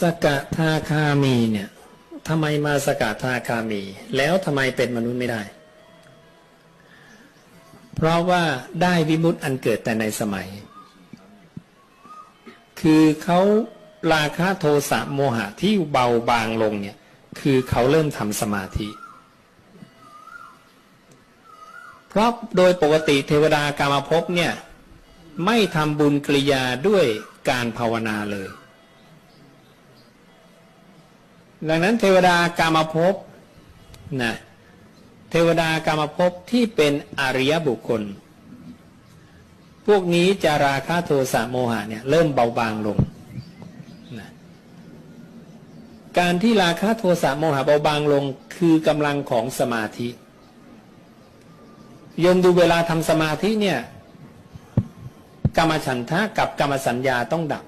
สกทาคามีเนี่ยทำไมมาสกทาคามี แล้วทำไมเป็นมนุษย์ไม่ได้ เพราะว่าได้วิมุตติอันเกิดแต่ในสมัย คือเขาราคะโทสะโมหะที่เบาบางลงเนี่ยคือเขาเริ่มทำสมาธิ เพราะโดยปกติเทวดากามภพเนี่ยไม่ทำบุญกริยาด้วยการภาวนาเลย ดังนั้นเทวดากามภพนะเทวดากามภพที่เป็นอริยบุคคล พวกนี้จะราคะโทสะโมหะเนี่ยเริ่มเบาบางลงนะการที่ราคะโทสะโมหะเบาบางลงคือกำลังของสมาธิโยมดูเวลาทำสมาธิเนี่ยกรรมฉันทะกับกรรมสัญญาต้องดับ